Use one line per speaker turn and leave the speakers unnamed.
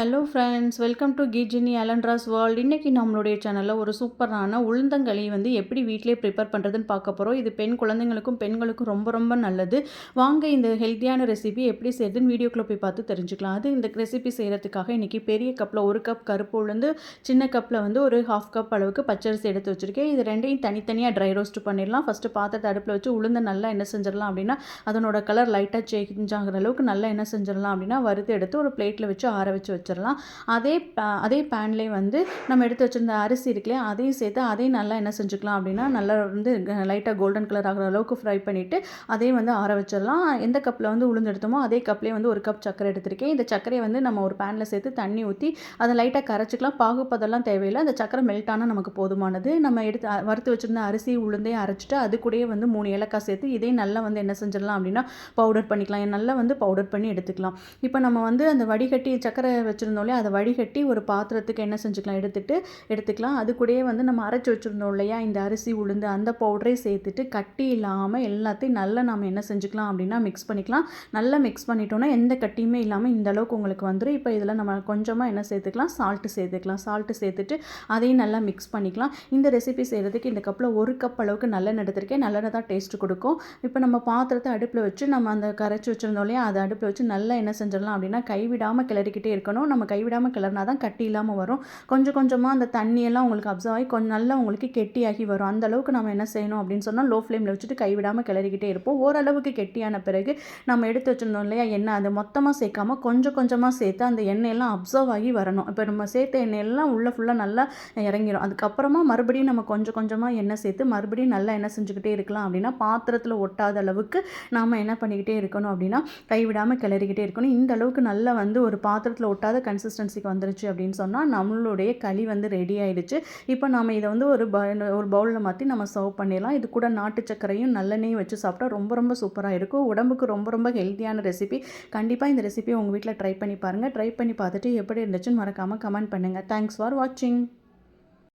Hello friends welcome to கீஜினி அலண்ட்ராஸ் world இன்றைக்கி நம்மளுடைய சேனலில் ஒரு சூப்பரான உளுந்தங்களி வந்து எப்படி வீட்டிலே ப்ரிப்பேர் பண்ணுறதுன்னு பார்க்க போகிறோம் இது பெண் குழந்தைங்களுக்கும் பெண்களுக்கும் ரொம்ப ரொம்ப நல்லது. வாங்க இந்த ஹெல்த்தியான ரெசிபி எப்படி செய்யுதுன்னு வீடியோக்குள்ளே போய் பார்த்து தெரிஞ்சுக்கலாம். அது இந்த ரெசிபி செய்கிறதுக்காக இன்றைக்கி பெரிய கப்பில் ஒரு கப் கருப்பு உளுந்து சின்ன கப்பில் வந்து ஒரு ஹாஃப் கப் அளவுக்கு பச்சரிசி எடுத்து வச்சுருக்கேன். இது ரெண்டையும் தனித்தனியாக ட்ரை ரோஸ்ட் பண்ணிடலாம். ஃபஸ்ட்டு பாத்திரத்தை அடுப்பில் வச்சு உளுந்து நல்லா என்ன செஞ்சிடலாம் அப்படின்னா அதனோட கலர் லைட்டாக சேஞ்ச் ஆகிற அளவுக்கு நல்லா என்ன செஞ்சிடலாம் அப்படின்னா வறுத்து எடுத்து ஒரு பிளேட்டில் வச்சு ஆற வச்சு வச்சு வச்சிடலாம். அதே அதே பேன்லேயே வந்து நம்ம எடுத்து வச்சுருந்த அரிசி இருக்குல்லையா அதையும் சேர்த்து அதையும் நல்லா என்ன செஞ்சுக்கலாம் அப்படின்னா நல்லா வந்து லைட்டாக கோல்டன் கலர் ஆகிற அளவுக்கு ஃப்ரை பண்ணிவிட்டு அதையும் வந்து ஆற வச்சிடலாம். எந்த கப்பில் வந்து உளுந்து எடுத்தோமோ அதே கப்லேயே வந்து ஒரு கப் சர்க்கரை எடுத்திருக்கேன். இந்த சர்க்கரையை வந்து நம்ம ஒரு பேனில் சேர்த்து தண்ணி ஊற்றி அதை லைட்டாக கரைச்சிக்கலாம். பாகுப்பதெல்லாம் தேவையில்லை. அந்த சக்கரை மெல்ட் ஆனால் நமக்கு போதுமானது. நம்ம எடுத்து வறுத்து வச்சுருந்த அரிசி உளுந்தையும் அரைச்சிட்டு அது கூடயே வந்து மூணு ஏலக்காய் சேர்த்து இதையும் நல்லா வந்து என்ன செஞ்சிடலாம் அப்படின்னா பவுடர் பண்ணிக்கலாம். நல்லா வந்து பவுடர் பண்ணி எடுத்துக்கலாம். இப்போ நம்ம வந்து அந்த வடிகட்டி சக்கரை வச்சு வச்சுருந்தோம் இல்லையா? அதை வடிகட்டி ஒரு பாத்திரத்துக்கு என்ன செஞ்சுக்கலாம்? எடுத்துகிட்டு எடுத்துக்கலாம். அது கூடயே வந்து நம்ம அரைச்சி வச்சுருந்தோம் இல்லையா? இந்த அரிசி உளுந்து அந்த பவுடரை சேர்த்துட்டு கட்டி இல்லாமல் எல்லாத்தையும் நல்லா நம்ம என்ன செஞ்சுக்கலாம் அப்படின்னா மிக்ஸ் பண்ணிக்கலாம். நல்லா மிக்ஸ் பண்ணிட்டோன்னா எந்த கட்டியுமே இல்லாமல் இந்த அளவுக்கு உங்களுக்கு வந்துடும் இப்போ இதில் நம்ம கொஞ்சமாக என்ன சேர்த்துக்கலாம்? சால்ட்டு சேர்த்துக்கலாம். சால்ட்டு சேர்த்துட்டு அதையும் நல்லா மிக்ஸ் பண்ணிக்கலாம். இந்த ரெசிபி செய்கிறதுக்கு இந்த கப்பில் ஒரு கப் அளவுக்கு நல்லெண்ணெய் எடுத்திருக்கேன். நல்லெண்ணெய் தான் டேஸ்ட் கொடுக்கும். இப்போ நம்ம பாத்திரத்தை அடுப்பில் வச்சு நம்ம அந்த கரைச்சி வச்சுருந்தோம் இல்லையா? அதை அடுப்பில் வச்சு நல்லா என்ன செஞ்சிடலாம் அப்படின்னா கைவிடாமல் கிளறிக்கிட்டே இருக்கணும். நம்ம கைவிடாமல் கிளறினா தான் கட்டி இல்லாமல் வரும். கொஞ்சம் கொஞ்சமாக அந்த தண்ணியெல்லாம் உங்களுக்கு அப்சர்வ் ஆகி கொஞ்சம் நல்லா உங்களுக்கு கெட்டியாகி வரும். அந்த அளவுக்கு நம்ம என்ன செய்யணும் அப்படின்னு சொன்னால் லோ ஃப்ளேமில் வச்சுட்டு கைவிடாமல் கிளறிக்கிட்டே இருப்போம். ஓரளவுக்கு கெட்டியான பிறகு நம்ம எடுத்து வச்சுருந்தோம் இல்லையா எண்ணெய் அதை மொத்தமாக சேர்க்காம கொஞ்சம் கொஞ்சமாக சேர்த்து அந்த எண்ணெயெல்லாம் அப்சர்வ் ஆகி வரணும். இப்போ நம்ம சேர்த்த எண்ணெயெல்லாம் உள்ளே ஃபுல்லாக நல்லா இறங்கிடும் அதுக்கப்புறமா மறுபடியும் நம்ம கொஞ்சம் கொஞ்சமாக எண்ணெய் சேர்த்து மறுபடியும் நல்லா எண்ணெய் செஞ்சுக்கிட்டே இருக்கலாம் அப்படின்னா பாத்திரத்தில் ஒட்டாத அளவுக்கு நாம் என்ன பண்ணிக்கிட்டே இருக்கணும் அப்படின்னா கைவிடாமல் கிளறிக்கிட்டே இருக்கணும். இந்த அளவுக்கு நல்லா வந்து ஒரு பாத்திரத்தில் ஒட்டாத கன்சிஸ்டன்சிக்கு வந்துருச்சு அப்படின்னு சொன்னால் நம்மளுடைய களி வந்து ரெடி ஆகிடுச்சு இப்போ நம்ம இதை வந்து ஒரு ஒரு பவுலில் மாற்றி நம்ம சர்வ் பண்ணிடலாம். இது கூட நாட்டு சக்கரையும் நல்லெண்ணெயும் வச்சு சாப்பிட்டா ரொம்ப ரொம்ப சூப்பராக இருக்கும். உடம்புக்கு ரொம்ப ரொம்ப ஹெல்த்தியான ரெசிபி கண்டிப்பாக இந்த ரெசிபி உங்கள் வீட்டில் ட்ரை பண்ணி பாருங்கள் ட்ரை பண்ணி பார்த்துட்டு எப்படி இருந்துச்சுன்னு மறக்காமல் கமெண்ட் பண்ணுங்கள் தேங்க்ஸ் ஃபார் வாட்சிங்